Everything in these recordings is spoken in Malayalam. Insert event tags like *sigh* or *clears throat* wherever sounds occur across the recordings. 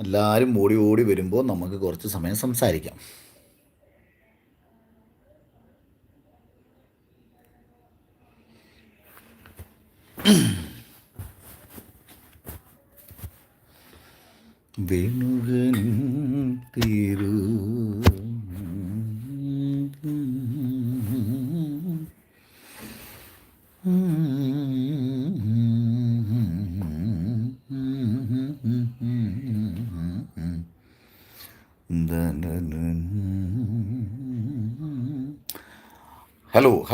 എല്ലാവരും ഓടി ഓടി വരുമ്പോൾ നമുക്ക് കുറച്ച് സമയം സംസാരിക്കാം. *clears throat* വേണുകനും തീരൂ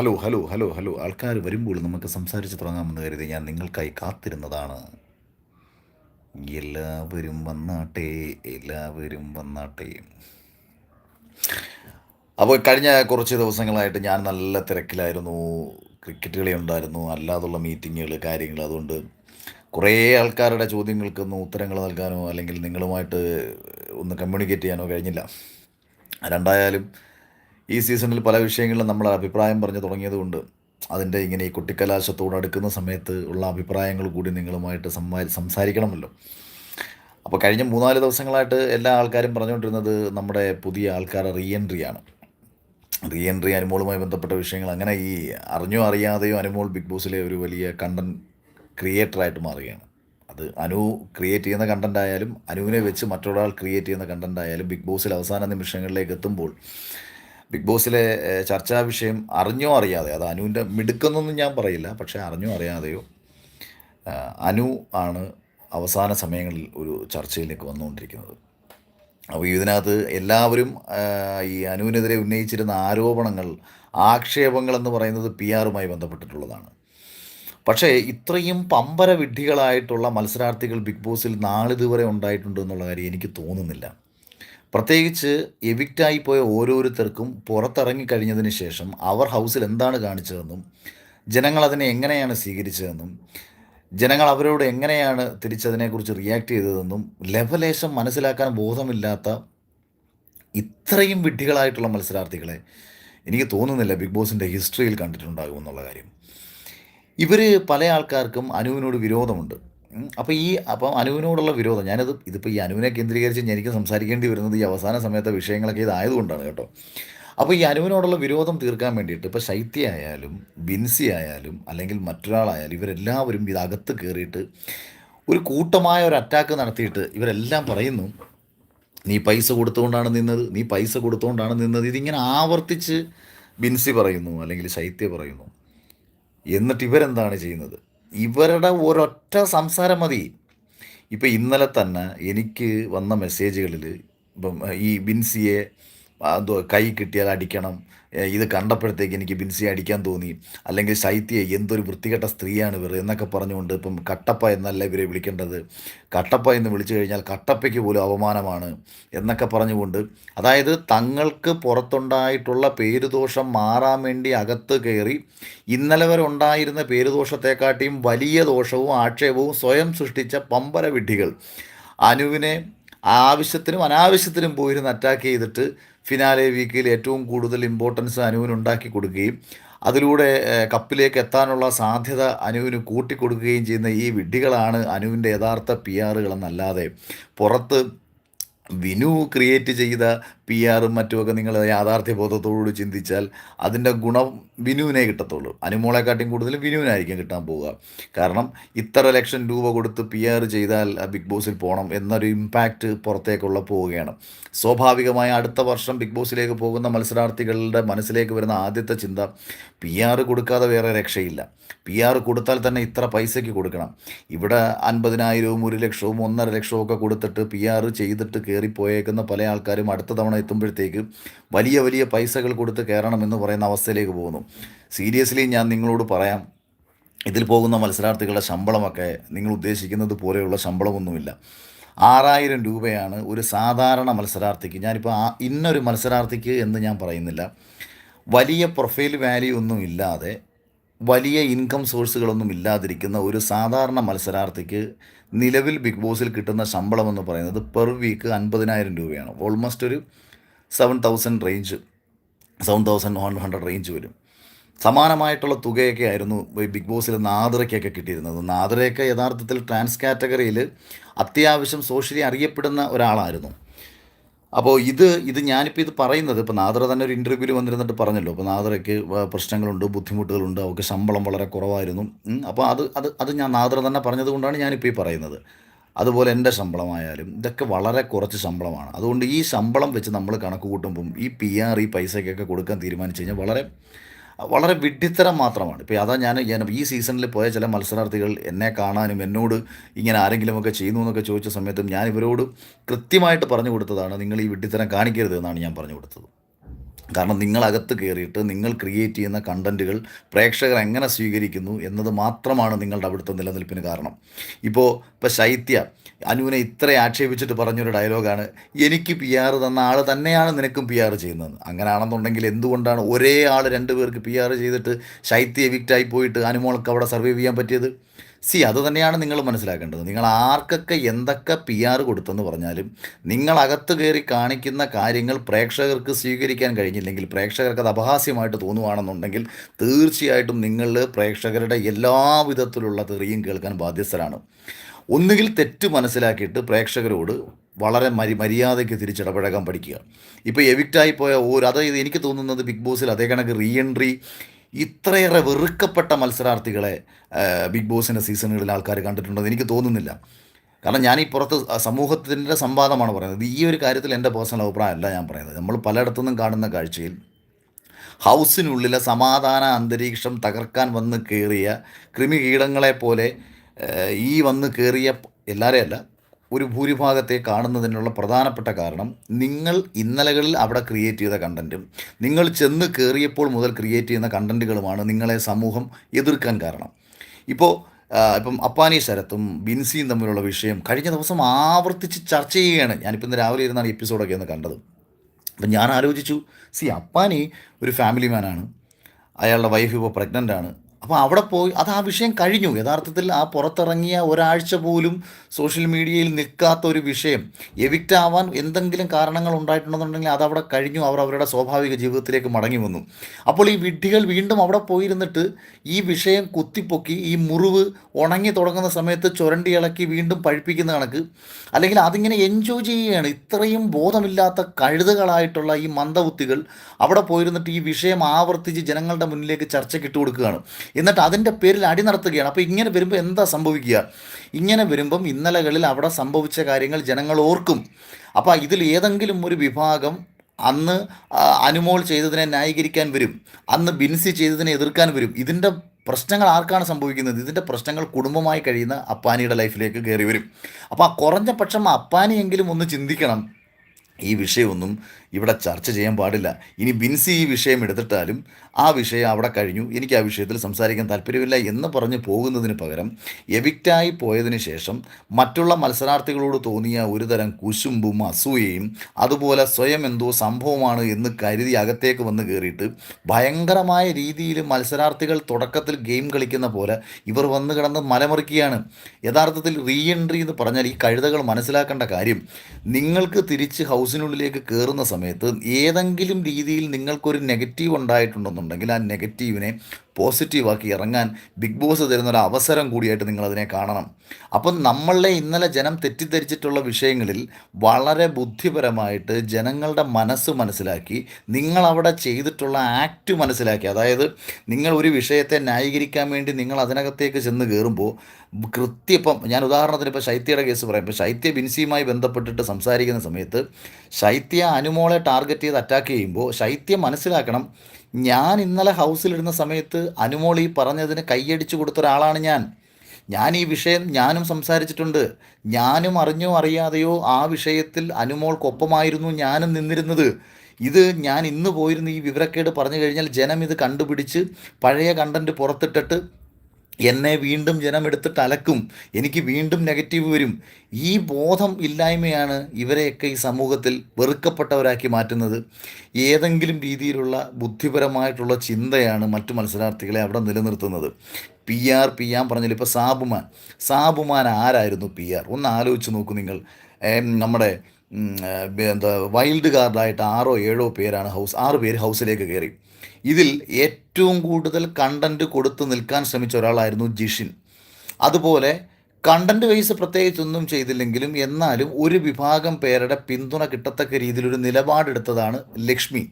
ഹലോ ഹലോ ഹലോ ഹലോ. ആൾക്കാർ വരുമ്പോൾ നമുക്ക് സംസാരിച്ച് തുടങ്ങാമെന്ന് കരുതി ഞാൻ നിങ്ങൾക്കായി കാത്തിരുന്നതാണ്. എല്ലാവരും വന്നാട്ടെ എല്ലാവരും വന്നാട്ടെ. അപ്പോൾ കഴിഞ്ഞ കുറച്ച് ദിവസങ്ങളായിട്ട് ഞാൻ നല്ല തിരക്കിലായിരുന്നു. ക്രിക്കറ്റ് കളി ഉണ്ടായിരുന്നു. അല്ലാതുള്ള മീറ്റിങ്ങുകൾ കാര്യങ്ങൾ അതുകൊണ്ട് കുറേ ആൾക്കാരുടെ ചോദ്യങ്ങൾക്കൊന്നും ഉത്തരങ്ങൾ നൽകാനോ അല്ലെങ്കിൽ നിങ്ങളുമായിട്ട് ഒന്ന് കമ്മ്യൂണിക്കേറ്റ് ചെയ്യാനോ കഴിഞ്ഞില്ല. രണ്ടായാലും ഈ സീസണിൽ പല വിഷയങ്ങളിലും നമ്മൾ അഭിപ്രായം പറഞ്ഞു തുടങ്ങിയതുകൊണ്ട് അതിന്റെ ഇങ്ങനെ ഈ കുട്ടിക്കലാശത്തോട് അടുക്കുന്ന സമയത്ത് ഉള്ള അഭിപ്രായങ്ങൾ കൂടി നിങ്ങളുമായിട്ട് സംസാരിക്കണമല്ലോ. അപ്പോൾ കഴിഞ്ഞ മൂന്നാൽ ദിവസങ്ങളായിട്ട് എല്ലാ ആൾക്കാരും പറഞ്ഞുകൊണ്ടിരുന്നത് നമ്മുടെ പുതിയ ആൾക്കാരുടെ റീ എൻട്രിയാണ് റീ എൻട്രി അനുമോളുമായി ബന്ധപ്പെട്ട വിഷയങ്ങൾ അങ്ങനെ ഈ അറിഞ്ഞോ അറിയാതെയോ അനുമോൾ ബിഗ് ബോസിലെ ഒരു വലിയ കണ്ടന്റ് ക്രിയേറ്ററായിട്ട് മാറുകയാണ്. അത് അനു ക്രിയേറ്റ് ചെയ്യുന്ന കണ്ടന്റ് ആയാലും അനുവിനെ വെച്ച് മറ്റൊരാൾ ക്രിയേറ്റ് ചെയ്യുന്ന കണ്ടന്റ് ആയാലും ബിഗ് ബോസിൽ അവസാന നിമിഷങ്ങളിലേക്ക് എത്തുമ്പോൾ ബിഗ് ബോസിലെ ചർച്ചാ വിഷയം അറിഞ്ഞോ അറിയാതെ അത് അനുവിന്റെ മിടുക്കെന്നൊന്നും ഞാൻ പറയില്ല പക്ഷേ അറിഞ്ഞോ അറിയാതെയോ അനു ആണ് അവസാന സമയങ്ങളിൽ ഒരു ചർച്ചയിലേക്ക് വന്നുകൊണ്ടിരിക്കുന്നത്. അപ്പോൾ ഇതിനകത്ത് എല്ലാവരും ഈ അനുവിനെതിരെ ഉന്നയിച്ചിരുന്ന ആരോപണങ്ങൾ ആക്ഷേപങ്ങൾ എന്ന് പറയുന്നത് പി ആറുമായി ബന്ധപ്പെട്ടിട്ടുള്ളതാണ്. പക്ഷേ ഇത്രയും പമ്പര വിഡ്ഢികളായിട്ടുള്ള മത്സരാർത്ഥികൾ ബിഗ് ബോസിൽ നാളിതുവരെ ഉണ്ടായിട്ടുണ്ട് എന്നുള്ള കാര്യം എനിക്ക് തോന്നുന്നില്ല. പ്രത്യേകിച്ച് എവിക്റ്റായി പോയ ഓരോരുത്തർക്കും പുറത്തിറങ്ങി കഴിഞ്ഞതിന് ശേഷം അവർ ഹൗസിൽ എന്താണ് കാണിച്ചതെന്നും ജനങ്ങൾ അതിനെ എങ്ങനെയാണ് സ്വീകരിച്ചതെന്നും ജനങ്ങൾ അവരോട് എങ്ങനെയാണ് തിരിച്ചതിനെക്കുറിച്ച് റിയാക്ട് ചെയ്തതെന്നും ലെവലേശം മനസ്സിലാക്കാൻ ബോധമില്ലാത്ത ഇത്രയും വിഡ്ഢികളായിട്ടുള്ള മത്സരാർത്ഥികളെ എനിക്ക് തോന്നുന്നില്ല ബിഗ് ബോസിന്റെ ഹിസ്റ്ററിയിൽ കണ്ടിട്ടുണ്ടാകുമെന്നുള്ള കാര്യം. ഇവർ പല ആൾക്കാർക്കും അനുവിനോട് വിരോധമുണ്ട്. അപ്പോൾ ഈ അപ്പം അനുവിനോടുള്ള വിരോധം ഞാനത് ഇതിപ്പോൾ ഈ അനുവിനെ കേന്ദ്രീകരിച്ച് എനിക്ക് സംസാരിക്കേണ്ടി വരുന്നത് ഈ അവസാന സമയത്തെ വിഷയങ്ങളൊക്കെ ഇതായതുകൊണ്ടാണ് കേട്ടോ. അപ്പോൾ ഈ അനുവിനോടുള്ള വിരോധം തീർക്കാൻ വേണ്ടിയിട്ട് ഇപ്പോൾ ശൈത്യ ആയാലും ബിൻസി ആയാലും അല്ലെങ്കിൽ മറ്റൊരാളായാലും ഇവരെല്ലാവരും ഇതകത്ത് കയറിയിട്ട് ഒരു കൂട്ടമായ ഒരു അറ്റാക്ക് നടത്തിയിട്ട് ഇവരെല്ലാം പറയുന്നു നീ പൈസ കൊടുത്തുകൊണ്ടാണ് നിന്നത് നീ പൈസ കൊടുത്തുകൊണ്ടാണ് നിന്നത്. ഇതിങ്ങനെ ആവർത്തിച്ച് ബിൻസി പറയുന്നു അല്ലെങ്കിൽ ശൈത്യ പറയുന്നു. എന്നിട്ട് ഇവരെന്താണ് ചെയ്യുന്നത്? ഇവരുടെ ഒരൊറ്റ സംസാരം മതി. ഇപ്പം ഇന്നലെ തന്നെ എനിക്ക് വന്ന മെസ്സേജുകളിൽ ഇപ്പം ഈ ബിൻസിയെ കൈ കിട്ടിയാൽ അടിക്കണം. ഇത് കണ്ടപ്പോഴത്തേക്ക് എനിക്ക് ബിൻസിയെ അടിക്കാൻ തോന്നി. അല്ലെങ്കിൽ ശൈത്യെ എന്തൊരു വൃത്തികെട്ട സ്ത്രീയാണ് ഇവർ എന്നൊക്കെ പറഞ്ഞുകൊണ്ട് ഇപ്പം കട്ടപ്പ എന്നല്ല ഇവരെ വിളിക്കേണ്ടത്. കട്ടപ്പ എന്ന് വിളിച്ചു കഴിഞ്ഞാൽ കട്ടപ്പയ്ക്ക് പോലും അപമാനമാണ് എന്നൊക്കെ പറഞ്ഞുകൊണ്ട് അതായത് തങ്ങൾക്ക് പുറത്തുണ്ടായിട്ടുള്ള പേരുദോഷം മാറാൻ വേണ്ടി അകത്ത് കയറി ഇന്നലെ വരെ ഉണ്ടായിരുന്ന പേരുദോഷത്തെക്കാട്ടിയും വലിയ ദോഷവും ആക്ഷേപവും സ്വയം സൃഷ്ടിച്ച പമ്പര വിഡ്ഢികൾ അനുവിനെ ആവശ്യത്തിനും അനാവശ്യത്തിനും പോയിരുന്ന് അറ്റാക്ക് ചെയ്തിട്ട് ഫിനാലെ വീക്കിൽ ഏറ്റവും കൂടുതൽ ഇമ്പോർട്ടൻസ് അനുവിന് ഉണ്ടാക്കി കൊടുക്കുകയും അതിലൂടെ കപ്പിലേക്ക് എത്താനുള്ള സാധ്യത അനുവിന് കൂട്ടിക്കൊടുക്കുകയും ചെയ്യുന്ന ഈ വിഡ്ഢികളാണ് അനുവിന്റെ യഥാർത്ഥ പി ആറുകളെന്നല്ലാതെ പുറത്ത് വിനു ക്രിയേറ്റ് ചെയ്ത പി ആറും മറ്റുമൊക്കെ നിങ്ങൾ യാഥാർത്ഥ്യ ബോധത്തോടുകൂടി ചിന്തിച്ചാൽ അതിന്റെ ഗുണം വിനുവിനെ കിട്ടത്തുള്ളൂ. അനുമോളെക്കാട്ടിയും കൂടുതൽ വിനുവിനായിരിക്കും കിട്ടാൻ പോവുക. കാരണം ഇത്ര ലക്ഷം രൂപ കൊടുത്ത് പി ആർ ചെയ്താൽ ബിഗ് ബോസിൽ പോകണം എന്നൊരു ഇമ്പാക്റ്റ് പുറത്തേക്കുള്ള പോവുകയാണ്. സ്വാഭാവികമായി അടുത്ത വർഷം ബിഗ് ബോസിലേക്ക് പോകുന്ന മത്സരാർത്ഥികളുടെ മനസ്സിലേക്ക് വരുന്ന ആദ്യത്തെ ചിന്ത പി ആർ കൊടുക്കാതെ വേറെ രക്ഷയില്ല. പി ആർ കൊടുത്താൽ തന്നെ ഇത്ര പൈസയ്ക്ക് കൊടുക്കണം. ഇവിടെ അൻപതിനായിരവും ഒരു ലക്ഷവും ഒന്നര ലക്ഷവും ഒക്കെ കൊടുത്തിട്ട് പി ആർ ചെയ്തിട്ട് കയറിപ്പോയേക്കുന്ന പല ആൾക്കാരും അടുത്ത തവണ എത്തുമ്പോഴത്തേക്ക് വലിയ വലിയ പൈസകൾ കൊടുത്ത് കയറണം എന്ന് പറയുന്ന അവസ്ഥയിലേക്ക് പോകുന്നു. സീരിയസ്ലി ഞാൻ നിങ്ങളോട് പറയാം. ഇതിൽ പോകുന്ന മത്സരാർത്ഥികളുടെ ശമ്പളമൊക്കെ നിങ്ങൾ ഉദ്ദേശിക്കുന്നത് പോലെയുള്ള ശമ്പളമൊന്നുമില്ല. ആറായിരം രൂപയാണ് ഒരു സാധാരണ മത്സരാർത്ഥിക്ക്. ഞാനിപ്പോൾ ആ ഇന്നൊരു മത്സരാർത്ഥിക്ക് എന്ന് ഞാൻ പറയുന്നില്ല. വലിയ പ്രൊഫൈൽ വാല്യൂ ഒന്നും ഇല്ലാതെ വലിയ ഇൻകം സോഴ്സുകളൊന്നും ഇല്ലാതിരിക്കുന്ന ഒരു സാധാരണ മത്സരാർത്ഥിക്ക് നിലവിൽ ബിഗ് ബോസിൽ കിട്ടുന്ന ശമ്പളം എന്ന് പറയുന്നത് പെർ വീക്ക് അൻപതിനായിരം രൂപയാണ്. ഓൾമോസ്റ്റ് ഒരു seven thousand range seven thousand one hundred range വരും. സമാനമായിട്ടുള്ള തുകയൊക്കെ ആയിരുന്നു ബിഗ് ബോസിൽ നാദറയ്ക്കൊക്കെ കിട്ടിയിരുന്നത്. നാദറയൊക്കെ യഥാർത്ഥത്തിൽ ട്രാൻസ് കാറ്റഗറിയിൽ അത്യാവശ്യം സോഷ്യലി അറിയപ്പെടുന്ന ഒരാളായിരുന്നു. അപ്പോൾ ഇത് ഇത് ഞാനിപ്പോൾ ഇത് പറയുന്നത് ഇപ്പോൾ നാദറ തന്നെ ഒരു ഇന്റർവ്യൂവിൽ വന്നിരുന്നിട്ട് പറഞ്ഞല്ലോ. അപ്പോൾ നാദറയ്ക്ക് പ്രശ്നങ്ങളുണ്ട് ബുദ്ധിമുട്ടുകളുണ്ട് അവർക്ക് ശമ്പളം വളരെ കുറവായിരുന്നു. അപ്പോൾ അത് അത് അത് ഞാൻ നാദറ തന്നെ പറഞ്ഞതുകൊണ്ടാണ് ഞാനിപ്പോൾ ഈ പറയുന്നത്. അതുപോലെ എന്റെ ശമ്പളമായാലും ഇതൊക്കെ വളരെ കുറച്ച് ശമ്പളമാണ്. അതുകൊണ്ട് ഈ ശമ്പളം വെച്ച് നമ്മൾ കണക്ക് കൂട്ടുമ്പം ഈ പി ആർ ഈ പൈസയ്ക്കൊക്കെ കൊടുക്കാൻ തീരുമാനിച്ചു കഴിഞ്ഞാൽ വളരെ വളരെ വിഡ്ഢിത്തരം മാത്രമാണ്. ഇപ്പോൾ അതാ ഞാൻ ഞാൻ ഈ സീസണിൽ പോയ ചില മത്സരാർത്ഥികൾ എന്നെ കാണാനും എന്നോട് ഇങ്ങനെ ആരെങ്കിലുമൊക്കെ ചെയ്യുന്നു എന്നൊക്കെ ചോദിച്ച സമയത്തും ഞാൻ ഇവരോട് കൃത്യമായിട്ട് പറഞ്ഞു കൊടുത്തതാണ് നിങ്ങൾ ഈ വിഡ്ഢിത്തരം കാണിക്കരുത് എന്നാണ് ഞാൻ പറഞ്ഞു കൊടുത്തത്. കാരണം നിങ്ങളകത്ത് കയറിയിട്ട് നിങ്ങൾ ക്രിയേറ്റ് ചെയ്യുന്ന കണ്ടന്റുകൾ പ്രേക്ഷകർ എങ്ങനെ സ്വീകരിക്കുന്നു എന്നത് മാത്രമാണ് നിങ്ങളുടെ അവിടുത്തെ നിലനിൽപ്പിന് കാരണം. ഇപ്പോൾ ഇപ്പോൾ ശൈത്യ അനുവിനെ ഇത്ര ആക്ഷേപിച്ചിട്ട് പറഞ്ഞൊരു ഡയലോഗാണ് എനിക്ക് പി ആർ തന്ന ആൾ തന്നെയാണ് നിനക്കും പി ആർ ചെയ്യുന്നത്. അങ്ങനെയാണെന്നുണ്ടെങ്കിൽ എന്തുകൊണ്ടാണ് ഒരേ ആൾ രണ്ട് പേർക്ക് പി ആർ ചെയ്തിട്ട് ശൈത്യ എവിക്റ്റായി പോയിട്ട് അനുമോൾക്ക് അവിടെ സർവൈവ് ചെയ്യാൻ പറ്റിയത്? സി അത് തന്നെയാണ് നിങ്ങൾ മനസ്സിലാക്കേണ്ടത്. നിങ്ങൾ ആർക്കൊക്കെ എന്തൊക്കെ പി ആർ കൊടുത്തെന്ന് പറഞ്ഞാലും നിങ്ങൾ അകത്ത് കയറി കാണിക്കുന്ന കാര്യങ്ങൾ പ്രേക്ഷകർക്ക് സ്വീകരിക്കാൻ കഴിഞ്ഞില്ലെങ്കിൽ പ്രേക്ഷകർക്ക് അത് അപഹാസ്യമായിട്ട് തോന്നുവാണെന്നുണ്ടെങ്കിൽ തീർച്ചയായിട്ടും നിങ്ങൾ പ്രേക്ഷകരുടെ എല്ലാ വിധത്തിലുള്ള തെറിയും കേൾക്കാൻ ബാധ്യസ്ഥരാണ്. ഒന്നുകിൽ തെറ്റ് മനസ്സിലാക്കിയിട്ട് പ്രേക്ഷകരോട് വളരെ മരി മര്യാദയ്ക്ക് തിരിച്ചിടപഴകാൻ പഠിക്കുക. ഇപ്പോൾ എവിക്റ്റായി പോയ ഓരോ അതായത് എനിക്ക് തോന്നുന്നത് ബിഗ് ബോസിൽ അതേ കണക്ക് റീ എൻട്രി ഇത്രയേറെ വെറുക്കപ്പെട്ട മത്സരാർത്ഥികളെ ബിഗ് ബോസിന്റെ സീസണുകളിൽ ആൾക്കാർ കണ്ടിട്ടുണ്ടെന്ന് എനിക്ക് തോന്നുന്നില്ല. കാരണം ഞാൻ ഈ പുറത്ത് സമൂഹത്തിന്റെ സംവാദമാണ് പറയുന്നത്. ഈ ഒരു കാര്യത്തിൽ എന്റെ പേഴ്സണൽ അഭിപ്രായമല്ല ഞാൻ പറയുന്നത്. നമ്മൾ പലയിടത്തുനിന്നും കാണുന്ന കാഴ്ചയിൽ ഹൗസിനുള്ളിലെ സമാധാന അന്തരീക്ഷം തകർക്കാൻ വന്ന് കയറിയ കൃമികീടങ്ങളെ പോലെ ഈ വന്ന് കയറിയ എല്ലാവരെയല്ല ഒരു ഭൂരിഭാഗത്തെ കാണുന്നതിനുള്ള പ്രധാനപ്പെട്ട കാരണം നിങ്ങൾ ഇന്നലകളിൽ അവിടെ ക്രിയേറ്റ് ചെയ്ത കണ്ടന്റും നിങ്ങൾ ചെന്ന് കയറിയപ്പോൾ മുതൽ ക്രിയേറ്റ് ചെയ്യുന്ന കണ്ടന്റുകളുമാണ് നിങ്ങളെ സമൂഹം എതിർക്കാൻ കാരണം. ഇപ്പോൾ ഇപ്പം അപ്പാനി ശരത്തും ബിൻസിയും തമ്മിലുള്ള വിഷയം കഴിഞ്ഞ ദിവസം ആവർത്തിച്ച് ചർച്ച ചെയ്യുകയാണ്. ഞാനിപ്പോൾ ഇന്ന് രാവിലെ ഇരുന്നാണ് എപ്പിസോഡൊക്കെ ഒന്ന് കണ്ടത്. അപ്പം ഞാൻ ആലോചിച്ചു സി അപ്പാനി ഒരു ഫാമിലി മാനാണ് അയാളുടെ വൈഫ് ഇപ്പോൾ പ്രഗ്നന്റ് ആണ്. അപ്പോൾ അവിടെ പോയി അത് ആ വിഷയം കഴിഞ്ഞു. യഥാർത്ഥത്തിൽ ആ പുറത്തിറങ്ങിയ ഒരാഴ്ച പോലും സോഷ്യൽ മീഡിയയിൽ നിൽക്കാത്ത ഒരു വിഷയം എവിക്റ്റ് ആവാൻ എന്തെങ്കിലും കാരണങ്ങൾ ഉണ്ടായിട്ടുണ്ടെന്നുണ്ടെങ്കിൽ അതവിടെ കഴിഞ്ഞു അവർ അവരുടെ സ്വാഭാവിക ജീവിതത്തിലേക്ക് മടങ്ങി വന്നു. അപ്പോൾ ഈ വിഡ്ഢികൾ വീണ്ടും അവിടെ പോയിരുന്നിട്ട് ഈ വിഷയം കുത്തിപ്പൊക്കി ഈ മുറിവ് ഉണങ്ങി തുടങ്ങുന്ന സമയത്ത് ചുരണ്ടി ഇളക്കി വീണ്ടും പഴിപ്പിക്കുന്ന കണക്ക്. അല്ലെങ്കിൽ അതിങ്ങനെ എൻജോയ് ചെയ്യുകയാണ്. ഇത്രയും ബോധമില്ലാത്ത കഴുതുകളായിട്ടുള്ള ഈ മന്ദബുദ്ധികൾ അവിടെ പോയിരുന്നിട്ട് ഈ വിഷയം ആവർത്തിച്ച് ജനങ്ങളുടെ മുന്നിലേക്ക് ചർച്ചയ്ക്ക് ഇട്ട് കൊടുക്കുകയാണ് എന്നിട്ട് അതിന്റെ പേരിൽ അടി നടത്തുകയാണ് അപ്പോൾ ഇങ്ങനെ വരുമ്പോൾ എന്താ സംഭവിക്കുക? ഇങ്ങനെ വരുമ്പം ഇന്നലകളിൽ അവിടെ സംഭവിച്ച കാര്യങ്ങൾ ജനങ്ങൾ ഓർക്കും. അപ്പോൾ ഇതിൽ ഏതെങ്കിലും ഒരു വിഭാഗം അന്ന് അനുമോൾ ചെയ്തതിനെ ന്യായീകരിക്കാൻ വരും. അന്ന് ബിൻസി ചെയ്തതിനെ എതിർക്കാൻ വരും. ഇതിന്റെ പ്രശ്നങ്ങൾ ആർക്കാണ് സംഭവിക്കുന്നത്? ഇതിന്റെ പ്രശ്നങ്ങൾ കുടുംബമായി കഴിയുന്ന അപ്പാനിയുടെ ലൈഫിലേക്ക് കയറി വരും. അപ്പോൾ ആ കുറഞ്ഞ പക്ഷം അപ്പാനിയെങ്കിലും ഒന്ന് ചിന്തിക്കണം. ഈ വിഷയമൊന്നും ഇവിടെ ചർച്ച ചെയ്യാൻ പാടില്ല. ഇനി ബിൻസി ഈ വിഷയം എടുത്തിട്ടാലും ആ വിഷയം അവിടെ കഴിഞ്ഞു. എനിക്ക് ആ വിഷയത്തിൽ സംസാരിക്കാൻ താല്പര്യമില്ല എന്ന് പറഞ്ഞ് പോകുന്നതിന് പകരം എവിക്റ്റായി പോയതിന് ശേഷം മറ്റുള്ള മത്സരാർത്ഥികളോട് തോന്നിയ ഒരുതരം കുശുമ്പും അസൂയയും അതുപോലെ സ്വയം എന്തോ സംഭവമാണ് എന്ന് കരുതി അകത്തേക്ക് വന്ന് കയറിയിട്ട് ഭയങ്കരമായ രീതിയിൽ മത്സരാർത്ഥികൾ തുടക്കത്തിൽ ഗെയിം കളിക്കുന്ന പോലെ ഇവർ വന്ന് കിടന്ന് മലമറിക്കുകയാണ്. യഥാർത്ഥത്തിൽ റീ എൻട്രി എന്ന് പറഞ്ഞാൽ ഈ കഴുതകൾ മനസ്സിലാക്കേണ്ട കാര്യം നിങ്ങൾക്ക് തിരിച്ച് ഹൗസിനുള്ളിലേക്ക് കയറുന്ന സമയത്ത് ഏതെങ്കിലും രീതിയിൽ നിങ്ങൾക്കൊരു നെഗറ്റീവ് ഉണ്ടായിട്ടുണ്ടെന്നുണ്ടെങ്കിൽ ആ നെഗറ്റീവിനെ പോസിറ്റീവാക്കി ഇറങ്ങാൻ ബിഗ് ബോസ് തരുന്ന ഒരു അവസരം കൂടിയായിട്ട് നിങ്ങളതിനെ കാണണം. അപ്പം നമ്മളെ ഇന്നലെ ജനം തെറ്റിദ്ധരിച്ചിട്ടുള്ള വിഷയങ്ങളിൽ വളരെ ബുദ്ധിപരമായിട്ട് ജനങ്ങളുടെ മനസ്സ് മനസ്സിലാക്കി നിങ്ങളവിടെ ചെയ്തിട്ടുള്ള ആക്ട് മനസ്സിലാക്കി അതായത് നിങ്ങൾ ഒരു വിഷയത്തെ ന്യായീകരിക്കാൻ വേണ്ടി നിങ്ങൾ അതിനകത്തേക്ക് ചെന്ന് കയറുമ്പോൾ കൃത്യപ്പം ഞാൻ ഉദാഹരണത്തിന് ഇപ്പോൾ ശൈത്യയുടെ കേസ് പറയാം. ഇപ്പോൾ ശൈത്യ ബിൻസിയുമായി ബന്ധപ്പെട്ടിട്ട് സംസാരിക്കുന്ന സമയത്ത് ശൈത്യ അനുമോളെ ടാർഗറ്റ് ചെയ്ത് അറ്റാക്ക് ചെയ്യുമ്പോൾ ശൈത്യം മനസ്സിലാക്കണം ഞാൻ ഇന്നലെ ഹൗസിലിരുന്ന സമയത്ത് അനുമോൾ ഈ പറഞ്ഞതിന് കൈയടിച്ചു കൊടുത്ത ഒരാളാണ് ഞാൻ. ഞാൻ ഈ വിഷയം ഞാനും സംസാരിച്ചിട്ടുണ്ട്. ഞാനും അറിഞ്ഞോ അറിയാതെയോ ആ വിഷയത്തിൽ അനുമോൾക്കൊപ്പമായിരുന്നു ഞാനും നിന്നിരുന്നത്. ഇത് ഞാൻ ഇന്ന് പോയിരുന്ന ഈ വിവരക്കേട് പറഞ്ഞു കഴിഞ്ഞാൽ ജനം ഇത് കണ്ടുപിടിച്ച് പഴയ കണ്ടന്റ് പുറത്തിട്ടിട്ട് എന്നെ വീണ്ടും ജനം എടുത്തിട്ട് അലക്കും എനിക്ക് വീണ്ടും നെഗറ്റീവ് വരും. ഈ ബോധം ഇല്ലായ്മയാണ് ഇവരെയൊക്കെ ഈ സമൂഹത്തിൽ വെറുക്കപ്പെട്ടവരാക്കി മാറ്റുന്നത്. ഏതെങ്കിലും രീതിയിലുള്ള ബുദ്ധിപരമായിട്ടുള്ള ചിന്തയാണ് മറ്റു മത്സരാർത്ഥികളെ അവിടെ നിലനിർത്തുന്നത്. പി ആർ പി ആർ പറഞ്ഞാൽ ഇപ്പോൾ സാബുമാൻ. സാബുമാൻ ആരായിരുന്നു പി ആർ? ഒന്ന് ആലോചിച്ച് നോക്കൂ നിങ്ങൾ. നമ്മുടെ എന്താ വൈൽഡ് കാർഡായിട്ട് ആറോ ഏഴോ പേരാണ് ഹൗസ് ആറ് പേര് ഹൗസിലേക്ക് കയറി. ഇതിൽ ഏറ്റവും കൂടുതൽ കണ്ടന്റ് കൊടുത്തു നിൽക്കാൻ ശ്രമിച്ച ഒരാളായിരുന്നു ജിഷിൻ. അതുപോലെ കണ്ടന്റ് വൈസ് പ്രത്യേകിച്ചൊന്നും ചെയ്തില്ലെങ്കിലും എന്നാലും ഒരു വിഭാഗം പേരുടെ പിന്തുണ കിട്ടത്തക്ക രീതിയിലൊരു നിലപാടെടുത്തതാണ് ലക്ഷ്മി.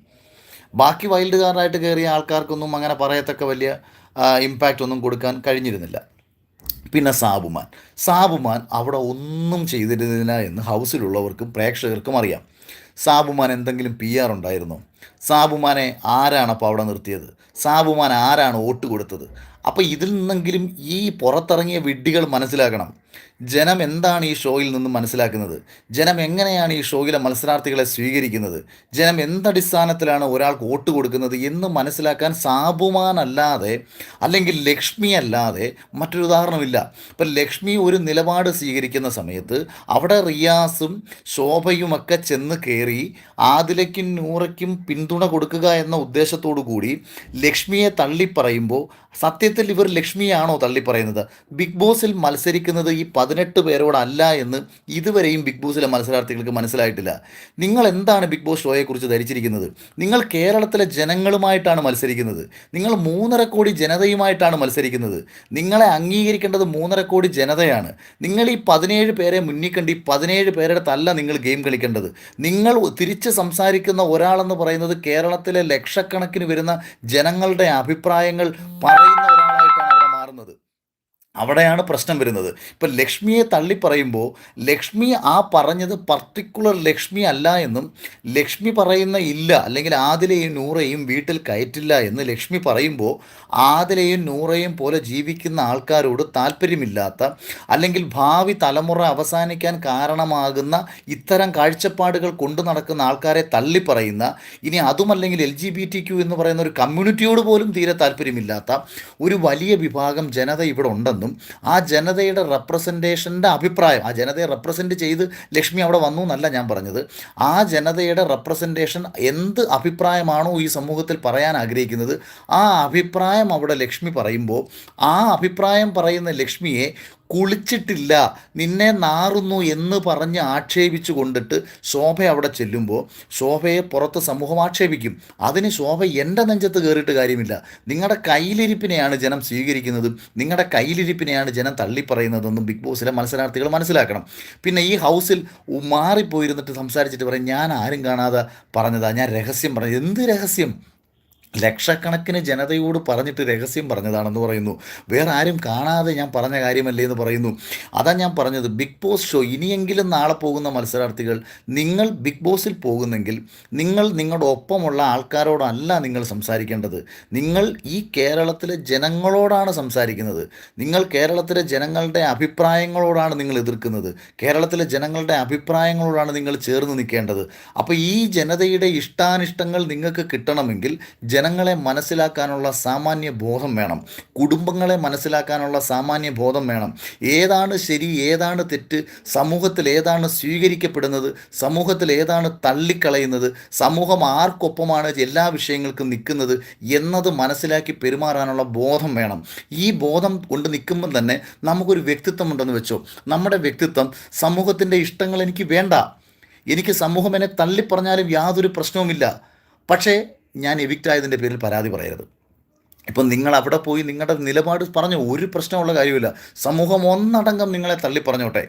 ബാക്കി വൈൽഡ് കാർഡായിട്ട് കയറിയ ആൾക്കാർക്കൊന്നും അങ്ങനെ പറയത്തക്ക വലിയ ഇമ്പാക്റ്റ് ഒന്നും കൊടുക്കാൻ കഴിഞ്ഞിരുന്നില്ല. പിന്നെ സാബുമാൻ. സാബുമാൻ അവിടെ ഒന്നും ചെയ്തിരുന്നില്ല എന്ന് ഹൗസിലുള്ളവർക്കും പ്രേക്ഷകർക്കും അറിയാം. സാബുമാൻ എന്തെങ്കിലും പി ആർ ഉണ്ടായിരുന്നോ? സാബുമാനെ ആരാണ് അപ്പോൾ അവിടെ നിർത്തിയത്? സാബുമാൻ ആരാണ് വോട്ട് കൊടുത്തത്? അപ്പോൾ ഇതിൽ നിന്നെങ്കിലും ഈ പുറത്തിറങ്ങിയ വിഡ്ഢികൾ മനസ്സിലാക്കണം. ജനം എന്താണ് ഈ ഷോയിൽ നിന്ന് മനസ്സിലാക്കുന്നത്? ജനം എങ്ങനെയാണ് ഈ ഷോയിലെ മത്സരാർത്ഥികളെ സ്വീകരിക്കുന്നത്? ജനം എന്തടിസ്ഥാനത്തിലാണ് ഒരാൾക്ക് വോട്ട് കൊടുക്കുന്നത് എന്ന് മനസ്സിലാക്കാൻ സാബുമാനല്ലാതെ അല്ലെങ്കിൽ ലക്ഷ്മി അല്ലാതെ മറ്റൊരു ഉദാഹരണമില്ല. ഇപ്പം ലക്ഷ്മി ഒരു നിലപാട് സ്വീകരിക്കുന്ന സമയത്ത് അവിടെ റിയാസും ശോഭയുമൊക്കെ ചെന്ന് കയറി ആദിലയ്ക്കും നൂറയ്ക്കും പിന്തുണ കൊടുക്കുക എന്ന ഉദ്ദേശത്തോടു കൂടി ലക്ഷ്മിയെ തള്ളിപ്പറയുമ്പോൾ സത്യത്തിൽ ഇവർ ലക്ഷ്മിയാണോ തള്ളിപ്പറയുന്നത്? ബിഗ് ബോസിൽ മത്സരിക്കുന്നത് ഈ പതിനെട്ട് പേരോടല്ല എന്ന് ഇതുവരെയും ബിഗ് ബോസിലെ മത്സരാർത്ഥികൾക്ക് മനസ്സിലായിട്ടില്ല. നിങ്ങൾ എന്താണ് ബിഗ് ബോസ് ഷോയെക്കുറിച്ച് ധരിച്ചിരിക്കുന്നത്? നിങ്ങൾ കേരളത്തിലെ ജനങ്ങളുമായിട്ടാണ് മത്സരിക്കുന്നത്. നിങ്ങൾ മൂന്നര കോടി ജനതയുമായിട്ടാണ് മത്സരിക്കുന്നത്. നിങ്ങളെ അംഗീകരിക്കേണ്ടത് മൂന്നര കോടി ജനതയാണ്. നിങ്ങൾ ഈ പതിനേഴ് പേരെ മുന്നിൽ കണ്ട് ഈ പതിനേഴ് പേരുടെ തല്ല നിങ്ങൾ ഗെയിം കളിക്കേണ്ടത്. നിങ്ങൾ തിരിച്ച് സംസാരിക്കുന്ന ഒരാളെന്ന് പറയുന്നത് കേരളത്തിലെ ലക്ഷക്കണക്കിന് വരുന്ന ജനങ്ങളുടെ അഭിപ്രായങ്ങൾ പറയുന്ന ഒരാളായിട്ടാണ് അവിടെ മാറുന്നത്. അവിടെയാണ് പ്രശ്നം വരുന്നത്. ഇപ്പം ലക്ഷ്മിയെ തള്ളി പറയുമ്പോൾ ലക്ഷ്മി ആ പറഞ്ഞത് പർട്ടിക്കുലർ ലക്ഷ്മി അല്ല എന്നും ലക്ഷ്മി പറയുന്ന ഇല്ല അല്ലെങ്കിൽ ആദിലയും നൂറയും വീട്ടിൽ കയറ്റില്ല എന്ന് ലക്ഷ്മി പറയുമ്പോൾ ആദിലയും നൂറയും പോലെ ജീവിക്കുന്ന ആൾക്കാരോട് താല്പര്യമില്ലാത്ത അല്ലെങ്കിൽ ഭാവി തലമുറ അവസാനിക്കാൻ കാരണമാകുന്ന ഇത്തരം കാഴ്ചപ്പാടുകൾ കൊണ്ടു നടക്കുന്ന ആൾക്കാരെ തള്ളി പറയുന്ന ഇനി അതുമല്ലെങ്കിൽ L G B T Q എന്ന് പറയുന്ന ഒരു കമ്മ്യൂണിറ്റിയോട് പോലും തീരെ താല്പര്യമില്ലാത്ത ഒരു വലിയ വിഭാഗം ജനത ഇവിടെ ഉണ്ടെന്നും ആ ജനതയുടെ റെപ്രസെന്റേഷന്റെ അഭിപ്രായം ആ ജനതയെ റെപ്രസെന്റ് ചെയ്ത് ലക്ഷ്മി അവിടെ വന്നു എന്നല്ല ഞാൻ പറഞ്ഞത്. ആ ജനതയുടെ റെപ്രസെന്റേഷൻ എന്ത് അഭിപ്രായമാണോ ഈ സമൂഹത്തിൽ പറയാൻ ആഗ്രഹിക്കുന്നത് ആ അഭിപ്രായം അവിടെ ലക്ഷ്മി പറയുമ്പോൾ ആ അഭിപ്രായം പറയുന്ന ലക്ഷ്മിയെ കുളിച്ചിട്ടില്ല നിന്നെ നാറുന്നു എന്ന് പറഞ്ഞ് ആക്ഷേപിച്ചു കൊണ്ടിട്ട് ശോഭ അവിടെ ചെല്ലുമ്പോൾ ശോഭയെ പുറത്ത് സമൂഹം ആക്ഷേപിക്കും. അതിന് ശോഭ എന്റെ നെഞ്ചത്ത് കയറിയിട്ട് കാര്യമില്ല. നിങ്ങളുടെ കയ്യിലിരിപ്പിനെയാണ് ജനം സ്വീകരിക്കുന്നതും. നിങ്ങളുടെ കയ്യിലിരിപ്പിനെയാണ് ജനം തള്ളിപ്പറയുന്നതെന്നും ബിഗ് ബോസിലെ മത്സരാർത്ഥികൾ മനസ്സിലാക്കണം. പിന്നെ ഈ ഹൗസിൽ മാറിപ്പോയിരുന്നിട്ട് സംസാരിച്ചിട്ട് പറയും ഞാൻ ആരും കാണാതെ പറഞ്ഞതാ ഞാൻ രഹസ്യം പറഞ്ഞത് എന്ത് രഹസ്യം? ലക്ഷക്കണക്കിന് ജനതയോട് പറഞ്ഞിട്ട് രഹസ്യം പറഞ്ഞതാണെന്ന് പറയുന്നു. വേറെ ആരും കാണാതെ ഞാൻ പറഞ്ഞ കാര്യമല്ലേ എന്ന് പറയുന്നു. അതാ ഞാൻ പറഞ്ഞത് ബിഗ് ബോസ് ഷോ ഇനിയെങ്കിലും നാളെ പോകുന്ന മത്സരാർത്ഥികൾ നിങ്ങൾ ബിഗ് ബോസിൽ പോകുന്നെങ്കിൽ നിങ്ങൾ നിങ്ങളുടെ ഒപ്പമുള്ള ആൾക്കാരോടല്ല നിങ്ങൾ സംസാരിക്കേണ്ടത്. നിങ്ങൾ ഈ കേരളത്തിലെ ജനങ്ങളോടാണ് സംസാരിക്കുന്നത്. നിങ്ങൾ കേരളത്തിലെ ജനങ്ങളുടെ അഭിപ്രായങ്ങളോടാണ് നിങ്ങൾ എതിർക്കുന്നത്. കേരളത്തിലെ ജനങ്ങളുടെ അഭിപ്രായങ്ങളോടാണ് നിങ്ങൾ ചേർന്ന് നിൽക്കേണ്ടത്. അപ്പോൾ ഈ ജനതയുടെ ഇഷ്ടാനിഷ്ടങ്ങൾ നിങ്ങൾക്ക് കിട്ടണമെങ്കിൽ ജനങ്ങളെ മനസ്സിലാക്കാനുള്ള സാമാന്യ ബോധം വേണം. കുടുംബങ്ങളെ മനസ്സിലാക്കാനുള്ള സാമാന്യ ബോധം വേണം. ഏതാണ് ശരി ഏതാണ് തെറ്റ്? സമൂഹത്തിൽ ഏതാണ് സ്വീകരിക്കപ്പെടുന്നത്? സമൂഹത്തിൽ ഏതാണ് തള്ളിക്കളയുന്നത്? സമൂഹം ആർക്കൊപ്പമാണ് എല്ലാ വിഷയങ്ങൾക്കും നിൽക്കുന്നത് എന്നത് മനസ്സിലാക്കി പെരുമാറാനുള്ള ബോധം വേണം. ഈ ബോധം കൊണ്ട് നിൽക്കുമ്പോൾ തന്നെ നമുക്കൊരു വ്യക്തിത്വം ഉണ്ടെന്ന് വെച്ചോ. നമ്മുടെ വ്യക്തിത്വം സമൂഹത്തിന്റെ ഇഷ്ടങ്ങൾ എനിക്ക് വേണ്ട. എനിക്ക് സമൂഹം എന്നെ തള്ളിപ്പറഞ്ഞാലും യാതൊരു പ്രശ്നവുമില്ല. പക്ഷേ ഞാൻ എവിക്റ്റ് ആയതിന്റെ പേരിൽ പരാതി പറയരുത്. ഇപ്പം നിങ്ങൾ അവിടെ പോയി നിങ്ങളുടെ നിലപാട് പറഞ്ഞു ഒരു പ്രശ്നമുള്ള കാര്യമില്ല സമൂഹം ഒന്നടങ്കം നിങ്ങളെ തള്ളി പറഞ്ഞോട്ടെ.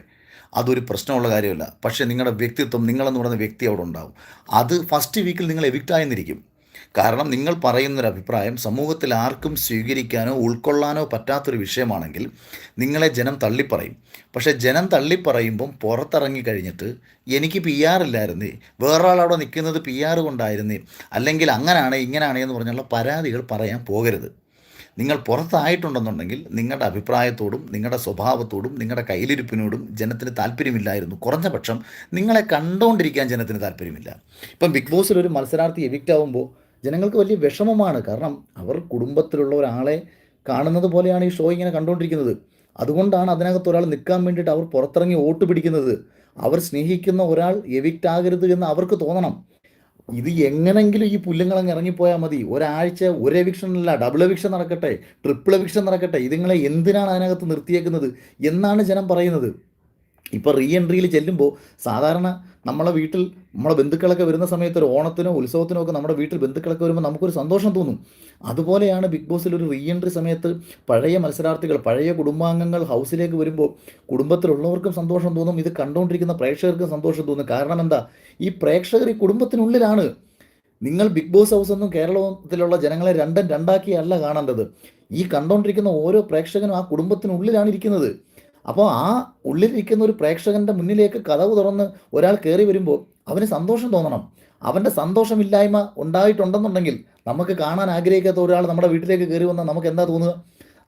അതൊരു പ്രശ്നമുള്ള കാര്യമില്ല. പക്ഷേ നിങ്ങളുടെ വ്യക്തിത്വം നിങ്ങളെന്ന് പറയുന്ന വ്യക്തി അവിടെ ഉണ്ടാവും. അത് ഫസ്റ്റ് വീക്കിൽ നിങ്ങൾ എവിക്റ്റ് ആയെന്നിരിക്കും. കാരണം നിങ്ങൾ പറയുന്നൊരു അഭിപ്രായം സമൂഹത്തിൽ ആർക്കും സ്വീകരിക്കാനോ ഉൾക്കൊള്ളാനോ പറ്റാത്തൊരു വിഷയമാണെങ്കിൽ നിങ്ങളെ ജനം തള്ളിപ്പറയും. പക്ഷേ ജനം തള്ളിപ്പറയുമ്പം പുറത്തിറങ്ങി കഴിഞ്ഞിട്ട് എനിക്ക് പി ആർ ഇല്ലായിരുന്നേ. വേറൊരാൾ അവിടെ നിൽക്കുന്നത് പി ആർ കൊണ്ടായിരുന്നേ. അല്ലെങ്കിൽ അങ്ങനെയാണ് ഇങ്ങനെയാണ് എന്ന് പറഞ്ഞുള്ള പരാതികൾ പറയാൻ പോകരുത്. നിങ്ങൾ പുറത്തായിട്ടുണ്ടെന്നുണ്ടെങ്കിൽ നിങ്ങളുടെ അഭിപ്രായത്തോടും നിങ്ങളുടെ സ്വഭാവത്തോടും നിങ്ങളുടെ കയ്യിലിരിപ്പിനോടും ജനത്തിന് താല്പര്യമില്ലായിരുന്നു. കുറഞ്ഞ പക്ഷം നിങ്ങളെ കണ്ടുകൊണ്ടിരിക്കാൻ ജനത്തിന് താല്പര്യമില്ല. ഇപ്പം ബിഗ് ബോസിൽ ഒരു മത്സരാർത്ഥി എവിക്റ്റ് ആവുമ്പോൾ ജനങ്ങൾക്ക് വലിയ വിഷമമാണ്. കാരണം അവർ കുടുംബത്തിലുള്ള ഒരാളെ കാണുന്നത് പോലെയാണ് ഈ ഷോ ഇങ്ങനെ കണ്ടുകൊണ്ടിരിക്കുന്നത്. അതുകൊണ്ടാണ് അതിനകത്ത് ഒരാൾ നിൽക്കാൻ വേണ്ടിയിട്ട് അവർ പുറത്തിറങ്ങി വോട്ട് പിടിക്കുന്നത്. അവർ സ്നേഹിക്കുന്ന ഒരാൾ എവിക്റ്റ് ആകരുത് എന്ന് അവർക്ക് തോന്നണം. ഇത് എങ്ങനെങ്കിലും ഈ പുല്ലുങ്ങളങ്ങ് ഇറങ്ങിപ്പോയാൽ മതി. ഒരാഴ്ച ഒരു എവിക്ഷൻ അല്ല ഡബിൾ എവിക്ഷൻ നടക്കട്ടെ ട്രിപ്പിൾ എവിക്ഷൻ നടക്കട്ടെ. ഇതുങ്ങളെ എന്തിനാണ് അതിനകത്ത് നിർത്തിയേക്കുന്നത്? എന്നാണ് ജനം പറയുന്നത്. ഇപ്പോൾ റീ എൻട്രിയിൽ ചെല്ലുമ്പോൾ സാധാരണ നമ്മളെ വീട്ടിൽ നമ്മളെ ബന്ധുക്കളൊക്കെ വരുന്ന സമയത്ത് ഒരു ഓണത്തിനോ ഉത്സവത്തിനോ ഒക്കെ നമ്മുടെ വീട്ടിൽ ബന്ധുക്കളൊക്കെ വരുമ്പോൾ നമുക്കൊരു സന്തോഷം തോന്നും. അതുപോലെയാണ് ബിഗ് ബോസിൽ ഒരു റീ എൻട്രി സമയത്ത് പഴയ മത്സരാർത്ഥികൾ പഴയ കുടുംബാംഗങ്ങൾ ഹൗസിലേക്ക് വരുമ്പോൾ കുടുംബത്തിലുള്ളവർക്കും സന്തോഷം തോന്നും. ഇത് കണ്ടുകൊണ്ടിരിക്കുന്ന പ്രേക്ഷകർക്കും സന്തോഷം തോന്നും. കാരണം എന്താ? ഈ പ്രേക്ഷകർ ഈ കുടുംബത്തിനുള്ളിലാണ്. നിങ്ങൾ ബിഗ് ബോസ് ഹൗസ് ഒന്നും കേരളത്തിലുള്ള ജനങ്ങളെ രണ്ടും രണ്ടാക്കിയല്ല കാണേണ്ടത്. ഈ കണ്ടുകൊണ്ടിരിക്കുന്ന ഓരോ പ്രേക്ഷകനും ആ കുടുംബത്തിനുള്ളിലാണ് ഇരിക്കുന്നത്. അപ്പോൾ ആ ഉള്ളിലിരിക്കുന്ന ഒരു പ്രേക്ഷകന്റെ മുന്നിലേക്ക് കഥവ് തുറന്ന് ഒരാൾ കയറി വരുമ്പോൾ അവന് സന്തോഷം തോന്നണം. അവന്റെ സന്തോഷമില്ലായ്മ ഉണ്ടായിട്ടുണ്ടെന്നുണ്ടെങ്കിൽ നമുക്ക് കാണാൻ ആഗ്രഹിക്കാത്ത ഒരാൾ നമ്മുടെ വീട്ടിലേക്ക് കയറി വന്നാൽ നമുക്ക് എന്താ തോന്നുക?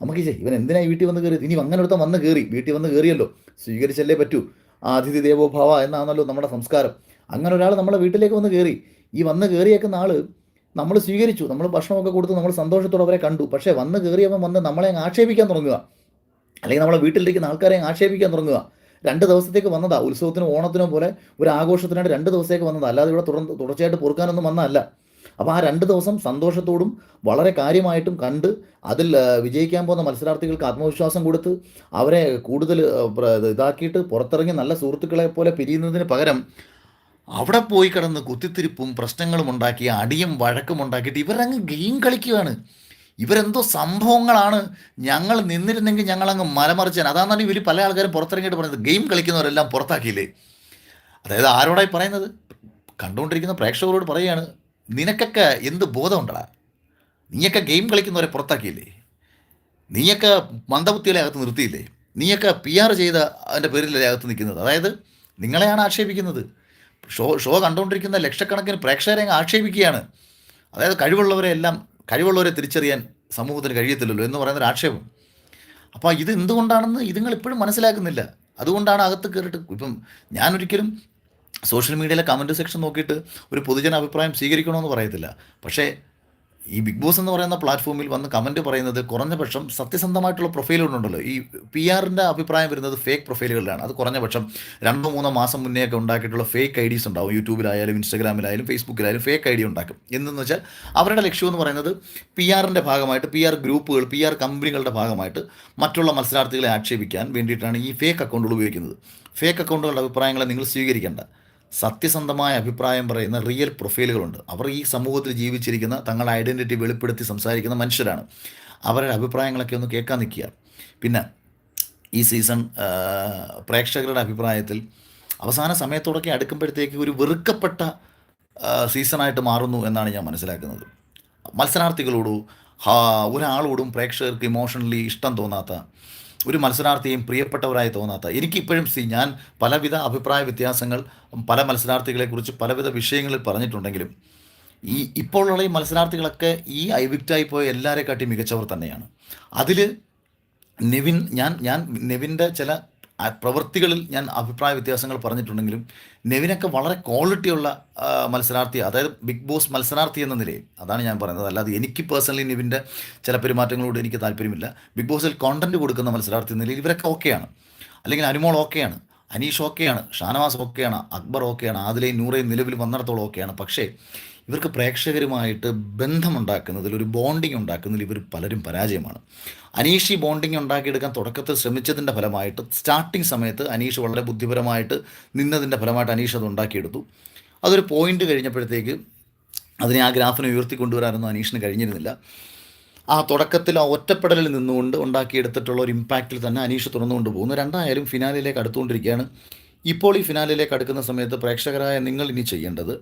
നമുക്ക് "ഛെ, ഇവൻ എന്തിനായി വീട്ടിൽ വന്ന് കയറി ഇനി അങ്ങനെ അടുത്ത വന്ന് കയറി വീട്ടിൽ വന്ന് കയറിയല്ലോ സ്വീകരിച്ചല്ലേ പറ്റൂ. ആ അതിഥി ദേവോ ഭവ എന്നാണല്ലോ നമ്മുടെ സംസ്കാരം. അങ്ങനെ ഒരാൾ നമ്മുടെ വീട്ടിലേക്ക് വന്ന് കയറി ഈ വന്ന് കയറിയേക്കുന്ന ആൾ നമ്മൾ സ്വീകരിച്ചു. നമ്മൾ ഭക്ഷണമൊക്കെ കൊടുത്ത് നമ്മൾ സന്തോഷത്തോടെ അവരെ കണ്ടു. പക്ഷേ വന്ന് കയറിയവൻ വന്ന് നമ്മളെ ആക്ഷേപിക്കാൻ തുടങ്ങുക. അല്ലെങ്കിൽ നമ്മളെ വീട്ടിലിരിക്കുന്ന ആൾക്കാരെ ആക്ഷേപിക്കാൻ തുടങ്ങുക. രണ്ട് ദിവസത്തേക്ക് വന്നതാ. ഉത്സവത്തിനോ ഓണത്തിനോ പോലെ ഒരു ആഘോഷത്തിനായിട്ട് രണ്ട് ദിവസത്തേക്ക് വന്നതാ. അല്ലാതെ ഇവിടെ തുടർന്ന് തുടർച്ചയായിട്ട് പൊറുക്കാനൊന്നും വന്നതല്ല. അപ്പോൾ ആ രണ്ട് ദിവസം സന്തോഷത്തോടും വളരെ കാര്യമായിട്ടും കണ്ട് അതിൽ വിജയിക്കാൻ പോകുന്ന മത്സരാർത്ഥികൾക്ക് ആത്മവിശ്വാസം കൊടുത്ത് അവരെ കൂടുതൽ ഇതാക്കിയിട്ട് പുറത്തിറങ്ങി നല്ല സുഹൃത്തുക്കളെ പോലെ പിരിയുന്നതിന് പകരം അവിടെ പോയി കിടന്ന് കുത്തിത്തിരിപ്പും പ്രശ്നങ്ങളും ഉണ്ടാക്കി അടിയും വഴക്കും ഉണ്ടാക്കിയിട്ട് ഇവരങ്ങ് ഗെയിം കളിക്കുകയാണ്. ഇവരെന്തോ സംഭവങ്ങളാണ് ഞങ്ങൾ നിന്നിരുന്നെങ്കിൽ ഞങ്ങളങ്ങ് മലമറിച്ചാൻ അതാണെന്നാണ് ഇവർ പല ആൾക്കാരും പുറത്തിറങ്ങിയിട്ട് പറയുന്നത്. ഗെയിം കളിക്കുന്നവരെല്ലാം പുറത്താക്കിയില്ലേ? അതായത് ആരോടായി പറയുന്നത്? കണ്ടുകൊണ്ടിരിക്കുന്ന പ്രേക്ഷകരോട് പറയുകയാണ് നിനക്കൊക്കെ എന്ത് ബോധമുണ്ടടാ? നീയൊക്കെ ഗെയിം കളിക്കുന്നവരെ പുറത്താക്കിയില്ലേ? നീയൊക്കെ മന്ദബുദ്ധികളെ അകത്ത് നിർത്തിയില്ലേ? നീയൊക്കെ പി ആർ ചെയ്ത അതിന്റെ പേരിലല്ലേ അകത്ത് നിൽക്കുന്നത്? അതായത് നിങ്ങളെയാണ് ആക്ഷേപിക്കുന്നത്. ഷോ ഷോ കണ്ടുകൊണ്ടിരിക്കുന്ന ലക്ഷക്കണക്കിന് പ്രേക്ഷകരെ ആക്ഷേപിക്കുകയാണ്. അതായത് കഴിവുള്ളവരെ എല്ലാം കഴിവുള്ളവരെ തിരിച്ചറിയാൻ സമൂഹത്തിന് കഴിയത്തില്ലല്ലോ എന്ന് പറയുന്ന ഒരു ആക്ഷേപം. അപ്പോൾ ഇത് എന്തുകൊണ്ടാണെന്ന് ഇതുങ്ങൾ ഇപ്പോഴും മനസ്സിലാക്കുന്നില്ല. അതുകൊണ്ടാണ് അകത്ത് കയറിയിട്ട് ഇപ്പം ഞാനൊരിക്കലും സോഷ്യൽ മീഡിയയിലെ കമന്റ് സെക്ഷൻ നോക്കിയിട്ട് ഒരു പൊതുജന അഭിപ്രായം സ്വീകരിക്കണമെന്ന് പറയത്തില്ല. പക്ഷേ ഈ ബിഗ് ബോസ് എന്ന് പറയുന്ന പ്ലാറ്റ്ഫോമിൽ വന്ന് കമന്റ് പറയുന്നത് കുറഞ്ഞ പക്ഷം സത്യസന്ധമായിട്ടുള്ള പ്രൊഫൈലുകളുണ്ടല്ലോ ഈ പി ആറിന്റെ അഭിപ്രായം വരുന്നത് ഫേക്ക് പ്രൊഫൈലുകളിലാണ് അത് കുറഞ്ഞ പക്ഷം രണ്ടോ മൂന്നോ മാസം മുന്നേ ഒക്കെ ഉണ്ടാക്കിയിട്ടുള്ള ഫേക്ക് ഐ ഉണ്ടാവും. യൂട്യൂബിലായാലും ഇൻസ്റ്റാഗ്രാമിലായാലും ഫേസ്ബുക്കിലായാലും ഫേക്ക് ഐ ഡി ഉണ്ടാക്കും. എന്തെന്ന് വെച്ചാൽ അവരുടെ ലക്ഷ്യം എന്ന് പറയുന്നത് പി ആറിന്റെ ഭാഗമായിട്ട് പി ആർ ഗ്രൂപ്പുകൾ പി ആർ കമ്പനികളുടെ ഭാഗമായിട്ട് മറ്റുള്ള മത്സരാർത്ഥികളെ ആക്ഷേപിക്കാൻ വേണ്ടിയിട്ടാണ് ഈ ഫേക്ക് അക്കൗണ്ടുകൾ ഉപയോഗിക്കുന്നത്. ഫേക്ക് അക്കൗണ്ടുകളുടെ അഭിപ്രായങ്ങളെ നിങ്ങൾ സ്വീകരിക്കേണ്ട. സത്യസന്ധമായ അഭിപ്രായം പറയുന്ന റിയൽ പ്രൊഫൈലുകളുണ്ട്. അവർ ഈ സമൂഹത്തിൽ ജീവിച്ചിരിക്കുന്ന തങ്ങളുടെ ഐഡന്റിറ്റി വെളിപ്പെടുത്തി സംസാരിക്കുന്ന മനുഷ്യരാണ്. അവരുടെ അഭിപ്രായങ്ങളൊക്കെ ഒന്ന് കേൾക്കാൻ നിൽക്കുക. പിന്നെ ഈ സീസൺ പ്രേക്ഷകരുടെ അഭിപ്രായത്തിൽ അവസാന സമയത്തോടൊക്കെ അടുക്കുമ്പോഴത്തേക്ക് ഒരു വെറുക്കപ്പെട്ട സീസണായിട്ട് മാറുന്നു എന്നാണ് ഞാൻ മനസ്സിലാക്കുന്നത്. മത്സരാർത്ഥികളോടും ഒരാളോടും പ്രേക്ഷകർക്ക് ഇമോഷണലി ഇഷ്ടം തോന്നാത്ത ഒരു മത്സരാർത്ഥിയും പ്രിയപ്പെട്ടവരായി തോന്നാത്ത. എനിക്കിപ്പോഴും സി ഞാൻ പലവിധ അഭിപ്രായ വ്യത്യാസങ്ങൾ പല മത്സരാർത്ഥികളെക്കുറിച്ച് പലവിധ വിഷയങ്ങളിൽ പറഞ്ഞിട്ടുണ്ടെങ്കിലും ഈ ഇപ്പോഴുള്ള ഈ മത്സരാർത്ഥികളൊക്കെ ഈ ഐവിക്റ്റായി പോയ എല്ലാവരെക്കാട്ടി മികച്ചവർ തന്നെയാണ്. അതിൽ നെവിൻ ഞാൻ ഞാൻ നെവിന്റെ ചില പ്രവൃത്തികളിൽ ഞാൻ അഭിപ്രായ വ്യത്യാസങ്ങൾ പറഞ്ഞിട്ടുണ്ടെങ്കിലും നെവിനൊക്കെ വളരെ ക്വാളിറ്റിയുള്ള മത്സരാർത്ഥി അതായത് ബിഗ് ബോസ് മത്സരാർത്ഥി എന്ന നിലയിൽ അതാണ് ഞാൻ പറയുന്നത്. അല്ലാതെ എനിക്ക് പേഴ്സണലി നെവിന്റെ ചില പെരുമാറ്റങ്ങളോട് എനിക്ക് താല്പര്യമില്ല. ബിഗ് ബോസിൽ കോണ്ടന്റ് കൊടുക്കുന്ന മത്സരാർത്ഥി എന്ന നിലയിൽ ഇവരൊക്കെ ഓക്കെയാണ്. അല്ലെങ്കിൽ അനുമോൾ ഓക്കെയാണ് അനീഷ് ഓക്കെയാണ് ഷാനവാസ് ഓക്കെയാണ് അക്ബർ ഓക്കെയാണ് ആദിലയും നൂറയും നിലവിൽ വന്നിടത്തോളം ഓക്കെയാണ്. പക്ഷേ ഇവർക്ക് പ്രേക്ഷകരുമായിട്ട് ബന്ധമുണ്ടാക്കുന്നതിൽ ഒരു ബോണ്ടിങ് ഉണ്ടാക്കുന്നതിൽ ഇവർ പലരും പരാജയമാണ്. അനീഷി ബോണ്ടിങ് ഉണ്ടാക്കിയെടുക്കാൻ തുടക്കത്തിൽ ശ്രമിച്ചതിന്റെ ഫലമായിട്ട് സ്റ്റാർട്ടിങ് സമയത്ത് അനീഷ് വളരെ ബുദ്ധിപരമായിട്ട് നിന്നതിന്റെ ഫലമായിട്ട് അനീഷ് അത് ഉണ്ടാക്കിയെടുത്തു. അതൊരു പോയിന്റ് കഴിഞ്ഞപ്പോഴത്തേക്ക് അതിനെ ആ ഗ്രാഫിനെ ഉയർത്തിക്കൊണ്ടുവരാനൊന്നും അനീഷിന് കഴിഞ്ഞിരുന്നില്ല. ആ തുടക്കത്തിൽ ആ ഒറ്റപ്പെടലിൽ നിന്നുകൊണ്ട് ഉണ്ടാക്കിയെടുത്തിട്ടുള്ള ഒരു ഇമ്പാക്റ്റിൽ തന്നെ അനീഷ് തുറന്നുകൊണ്ട് പോകുന്നു. രണ്ടായാലും ഫിനാലിലേക്ക് അടുത്തുകൊണ്ടിരിക്കുകയാണ്. ഇപ്പോൾ ഈ ഫിനാലിലേക്ക് അടുക്കുന്ന സമയത്ത് പ്രേക്ഷകരായ നിങ്ങൾ ഇനി ചെയ്യേണ്ടത്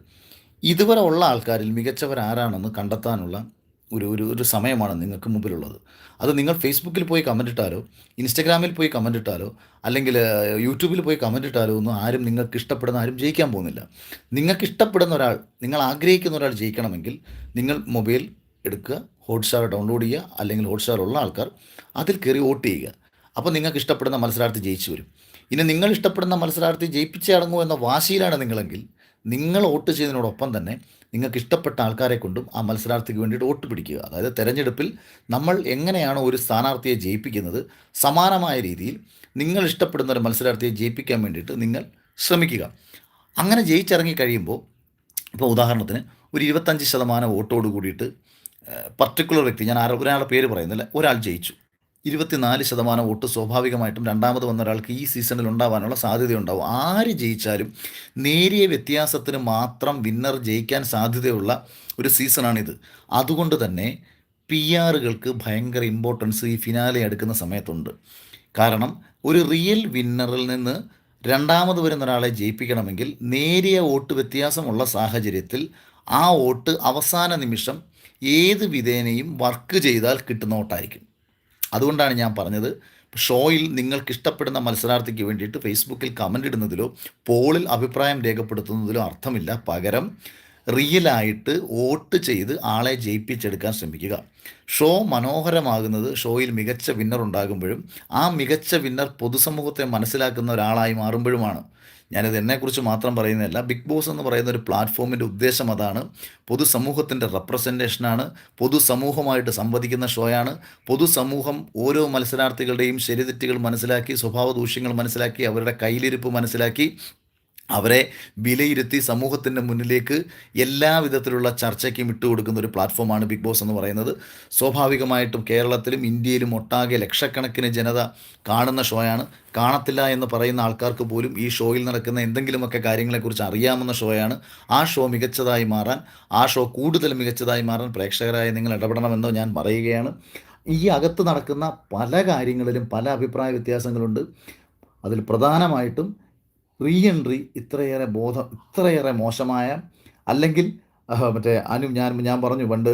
ഇതുവരെ ഉള്ള ആൾക്കാരിൽ മികച്ചവരാരാണെന്ന് കണ്ടെത്താനുള്ള ഒരു ഒരു ഒരു സമയമാണ് നിങ്ങൾക്ക് മുമ്പിലുള്ളത്. അത് നിങ്ങൾ ഫേസ്ബുക്കിൽ പോയി കമന്റ് ഇട്ടാലോ ഇൻസ്റ്റഗ്രാമിൽ പോയി കമന്റ് ഇട്ടാലോ അല്ലെങ്കിൽ യൂട്യൂബിൽ പോയി കമന്റ് ഇട്ടാലോ ഒന്നും ആരും നിങ്ങൾക്ക് ഇഷ്ടപ്പെടുന്ന ആരും ജയിക്കാൻ പോകുന്നില്ല. നിങ്ങൾക്ക് ഇഷ്ടപ്പെടുന്ന ഒരാൾ നിങ്ങൾ ആഗ്രഹിക്കുന്ന ഒരാൾ ജയിക്കണമെങ്കിൽ നിങ്ങൾ മൊബൈൽ എടുക്കുക ഹോട്ട്സ്റ്റാർ ഡൗൺലോഡ് ചെയ്യുക അല്ലെങ്കിൽ ഹോട്ട്സ്റ്റാർ ഉള്ള ആൾക്കാർ അതിൽ കയറി വോട്ട് ചെയ്യുക. അപ്പോൾ നിങ്ങൾക്ക് ഇഷ്ടപ്പെടുന്ന മത്സരാർത്ഥി ജയിച്ചു വരും. ഇനി നിങ്ങൾ ഇഷ്ടപ്പെടുന്ന മത്സരാർത്ഥി ജയിപ്പിച്ചേ എന്ന വാശിയിലാണ് നിങ്ങളെങ്കിൽ നിങ്ങൾ വോട്ട് ചെയ്യുന്നതിനോടൊപ്പം തന്നെ നിങ്ങൾക്ക് ഇഷ്ടപ്പെട്ട ആൾക്കാരെ കൊണ്ടും ആ മത്സരാർത്ഥിക്ക് വേണ്ടിയിട്ട് വോട്ട് പിടിക്കുക. അതായത് തെരഞ്ഞെടുപ്പിൽ നമ്മൾ എങ്ങനെയാണ് ഒരു സ്ഥാനാർത്ഥിയെ ജയിപ്പിക്കുന്നത് സമാനമായ രീതിയിൽ നിങ്ങൾ ഇഷ്ടപ്പെടുന്ന ഒരു മത്സരാർത്ഥിയെ ജയിപ്പിക്കാൻ വേണ്ടിയിട്ട് നിങ്ങൾ ശ്രമിക്കുക. അങ്ങനെ ജയിച്ചിറങ്ങി കഴിയുമ്പോൾ ഇപ്പോൾ ഉദാഹരണത്തിന് ഒരു ഇരുപത്തഞ്ച് ശതമാനം വോട്ടോട് കൂടിയിട്ട് പർട്ടിക്കുലർ വ്യക്തി ഞാൻ ആരോ ഒരാളുടെ പേര് പറയുന്നില്ല ഒരാൾ ജയിച്ചു. ഇരുപത്തിനാല് ശതമാനം വോട്ട് സ്വാഭാവികമായിട്ടും രണ്ടാമത് വന്ന ഒരാൾക്ക് ഈ സീസണിൽ ഉണ്ടാവാനുള്ള സാധ്യതയുണ്ടാവും. ആര് ജയിച്ചാലും നേരിയ വ്യത്യാസത്തിന് മാത്രം വിന്നർ ജയിക്കാൻ സാധ്യതയുള്ള ഒരു സീസണാണിത്. അതുകൊണ്ട് തന്നെ പി ആറുകൾക്ക് ഭയങ്കര ഇമ്പോർട്ടൻസ് ഈ ഫിനാലെ എടുക്കുന്ന സമയത്തുണ്ട്. കാരണം ഒരു റിയൽ വിന്നറിൽ നിന്ന് രണ്ടാമത് വരുന്ന ഒരാളെ ജയിപ്പിക്കണമെങ്കിൽ നേരിയ വോട്ട് വ്യത്യാസമുള്ള സാഹചര്യത്തിൽ ആ വോട്ട് അവസാന നിമിഷം ഏത് വിധേനയും വർക്ക് ചെയ്താൽ കിട്ടുന്ന വോട്ടായിരിക്കും. അതുകൊണ്ടാണ് ഞാൻ പറഞ്ഞത് ഷോയിൽ നിങ്ങൾക്ക് ഇഷ്ടപ്പെടുന്ന മത്സരാർത്ഥിക്ക് വേണ്ടിയിട്ട് ഫേസ്ബുക്കിൽ കമന്റ് ഇടുന്നതിലോ പോളിൽ അഭിപ്രായം രേഖപ്പെടുത്തുന്നതിലോ അർത്ഥമില്ല. പകരം റിയലായിട്ട് വോട്ട് ചെയ്ത് ആളെ ജയിപ്പിച്ചെടുക്കാൻ ശ്രമിക്കുക. ഷോ മനോഹരമാകുന്നത് ഷോയിൽ മികച്ച വിന്നർ ഉണ്ടാകുമ്പോഴും ആ മികച്ച വിന്നർ പൊതുസമൂഹത്തെ മനസ്സിലാക്കുന്ന ഒരാളായി മാറുമ്പോഴുമാണ്. ഞാനിത് എന്നെക്കുറിച്ച് മാത്രം പറയുന്നതല്ല ബിഗ് ബോസ് എന്ന് പറയുന്ന ഒരു പ്ലാറ്റ്ഫോമിന്റെ ഉദ്ദേശം അതാണ്. പൊതുസമൂഹത്തിന്റെ റെപ്രസെന്റേഷനാണ് പൊതുസമൂഹമായിട്ട് സംവദിക്കുന്ന ഷോയാണ് പൊതുസമൂഹം ഓരോ മത്സരാർത്ഥികളുടെയും ശരിതെറ്റുകൾ മനസ്സിലാക്കി സ്വഭാവ ദൂഷ്യങ്ങൾ മനസ്സിലാക്കി അവരുടെ കയ്യിലിരിപ്പ് മനസ്സിലാക്കി അവരെ വിലയിരുത്തി സമൂഹത്തിന്റെ മുന്നിലേക്ക് എല്ലാ വിധത്തിലുള്ള ചർച്ചയ്ക്കും ഇട്ടുകൊടുക്കുന്ന ഒരു പ്ലാറ്റ്ഫോമാണ് ബിഗ് ബോസ് എന്ന് പറയുന്നത്. സ്വാഭാവികമായിട്ടും കേരളത്തിലും ഇന്ത്യയിലും ഒട്ടാകെ ലക്ഷക്കണക്കിന് ജനത കാണുന്ന ഷോയാണ്. കാണത്തില്ല എന്ന് പറയുന്ന ആൾക്കാർക്ക് പോലും ഈ ഷോയിൽ നടക്കുന്ന എന്തെങ്കിലുമൊക്കെ കാര്യങ്ങളെക്കുറിച്ച് അറിയാമെന്ന ഷോയാണ്. ആ ഷോ മികച്ചതായി മാറാൻ ആ ഷോ കൂടുതൽ മികച്ചതായി മാറാൻ പ്രേക്ഷകരായ നിങ്ങൾ ഇടപെടണമെന്നോ ഞാൻ പറയുകയാണ്. ഈ അകത്ത് നടക്കുന്ന പല കാര്യങ്ങളിലും പല അഭിപ്രായ വ്യത്യാസങ്ങളുണ്ട്. അതിൽ പ്രധാനമായിട്ടും റീ എൻട്രി ഇത്രയേറെ ബോധം ഇത്രയേറെ മോശമായ അല്ലെങ്കിൽ മറ്റേ അനു ഞാൻ ഞാൻ പറഞ്ഞു പണ്ട്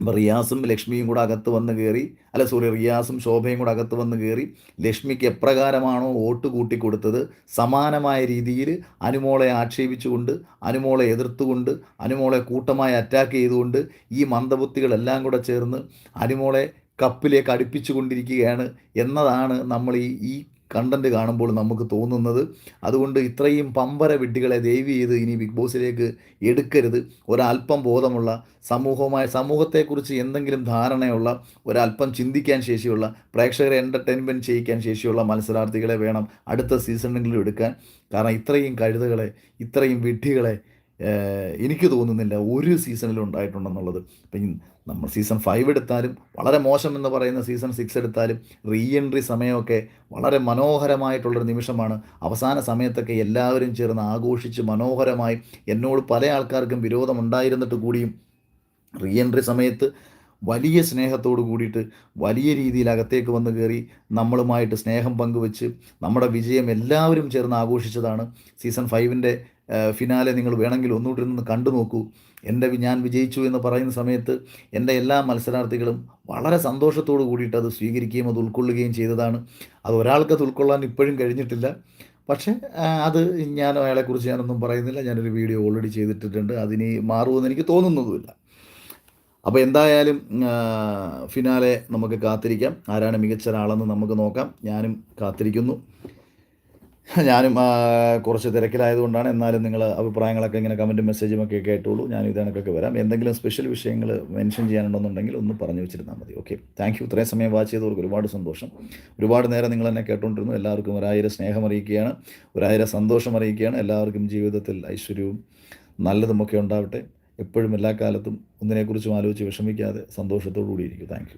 റിയാസും ലക്ഷ്മിയും കൂടെ അകത്ത് വന്ന് കയറി അല്ല സോറി റിയാസും ശോഭയും കൂടെ അകത്ത് വന്ന് കയറി ലക്ഷ്മിക്ക് എപ്രകാരമാണോ വോട്ട് കൂട്ടിക്കൊടുത്തത്? സമാനമായ രീതിയിൽ അനുമോളെ ആക്ഷേപിച്ചുകൊണ്ട് അനുമോളെ എതിർത്തുകൊണ്ട് അനുമോളെ കൂട്ടമായി അറ്റാക്ക് ചെയ്തുകൊണ്ട് ഈ മന്ദബുദ്ധികളെല്ലാം കൂടെ ചേർന്ന് അനുമോളെ കപ്പിലേക്ക് അടുപ്പിച്ചു കൊണ്ടിരിക്കുകയാണ് എന്നതാണ് നമ്മൾ ഈ ഈ കണ്ടന്റ് കാണുമ്പോൾ നമുക്ക് തോന്നുന്നത് അതുകൊണ്ട് ഇത്രയും പമ്പര വിഡ്ഢികളെ ദയവ് ചെയ്ത് ഇനി ബിഗ് ബോസിലേക്ക് എടുക്കരുത്. ഒരല്പം ബോധമുള്ള സമൂഹവുമായ സമൂഹത്തെക്കുറിച്ച് എന്തെങ്കിലും ധാരണയുള്ള ഒരല്പം ചിന്തിക്കാൻ ശേഷിയുള്ള പ്രേക്ഷകരെ എന്റർടൈൻമെന്റ് ചെയ്യിക്കാൻ ശേഷിയുള്ള മത്സരാർത്ഥികളെ വേണം അടുത്ത സീസണിലും എടുക്കാൻ. കാരണം ഇത്രയും കഴുതകളെ ഇത്രയും വിഡ്ഢികളെ എനിക്ക് തോന്നുന്നില്ല ഒരു സീസണിലും ഉണ്ടായിട്ടുണ്ടെന്നുള്ളത്. ഇപ്പം നമ്മൾ സീസൺ ഫൈവ് എടുത്താലും വളരെ മോശം എന്ന് പറയുന്ന സീസൺ സിക്സ് എടുത്താലും റീ എൻട്രി സമയമൊക്കെ വളരെ മനോഹരമായിട്ടുള്ളൊരു നിമിഷമാണ്. അവസാന സമയത്തൊക്കെ എല്ലാവരും ചേർന്ന് ആഘോഷിച്ച് മനോഹരമായി എന്നോട് പല ആൾക്കാർക്കും വിരോധമുണ്ടായിരുന്നിട്ട് കൂടിയും റീ എൻട്രി സമയത്ത് വലിയ സ്നേഹത്തോട് കൂടിയിട്ട് വലിയ രീതിയിൽ അകത്തേക്ക് വന്ന് കയറി നമ്മളുമായിട്ട് സ്നേഹം പങ്കുവെച്ച് നമ്മുടെ വിജയം എല്ലാവരും ചേർന്ന് ആഘോഷിച്ചതാണ് സീസൺ ഫൈവിന്റെ ഫിനാലെ നിങ്ങൾ വേണമെങ്കിൽ ഒന്നുകൂടി നിന്ന് കണ്ടു നോക്കൂ. എന്റെ ഞാൻ വിജയിച്ചു എന്ന് പറയുന്ന സമയത്ത് എന്റെ എല്ലാ മത്സരാർത്ഥികളും വളരെ സന്തോഷത്തോടു കൂടിയിട്ട് അത് സ്വീകരിക്കുകയും അത് ഉൾക്കൊള്ളുകയും ചെയ്തതാണ്. അത് ഒരാൾക്ക് അത് ഉൾക്കൊള്ളാൻ ഇപ്പോഴും കഴിഞ്ഞിട്ടില്ല. പക്ഷേ അത് ഞാൻ അയാളെക്കുറിച്ച് ഞാനൊന്നും പറയുന്നില്ല. ഞാനൊരു വീഡിയോ ഓൾറെഡി ചെയ്തിട്ടിട്ടുണ്ട്. അതിനി മാറുമെന്ന് എനിക്ക് തോന്നുന്നതുമില്ല. അപ്പോൾ എന്തായാലും ഫിനാലെ നമുക്ക് കാത്തിരിക്കാം. ആരാണ് മികച്ച ഒരാളെന്ന് നമുക്ക് നോക്കാം. ഞാനും കാത്തിരിക്കുന്നു. *laughs* ഞാനും കുറച്ച് തിരക്കിലായതുകൊണ്ടാണ്. എന്നാലും നിങ്ങൾ അഭിപ്രായങ്ങളൊക്കെ ഇങ്ങനെ കമന്റും മെസ്സേജും ഒക്കെ കേട്ടോളൂ. ഞാൻ ഇതിനൊക്കെ വരാം. എന്തെങ്കിലും സ്പെഷ്യൽ വിഷയങ്ങൾ മെൻഷൻ ചെയ്യാനുണ്ടെന്നുണ്ടെങ്കിൽ ഒന്ന് പറഞ്ഞു വെച്ചിരുന്നാൽ മതി. ഓക്കെ താങ്ക് യു ഇത്രയും സമയം വാച്ച് ചെയ്തവർക്ക് ഒരുപാട് സന്തോഷം. ഒരുപാട് നേരം നിങ്ങൾ എന്നെ കേട്ടുകൊണ്ടിരുന്നു എല്ലാവർക്കും ഒരായിരം സ്നേഹം അറിയിക്കുകയാണ്. ഒരായിരം സന്തോഷം അറിയിക്കുകയാണ്. എല്ലാവർക്കും ജീവിതത്തിൽ ഐശ്വര്യവും നല്ലതുമൊക്കെ ഉണ്ടാവട്ടെ. എപ്പോഴും എല്ലാ കാലത്തും ഒന്നിനെക്കുറിച്ചും ആലോചിച്ച് വിഷമിക്കാതെ സന്തോഷത്തോടു കൂടി ഇരിക്കും താങ്ക്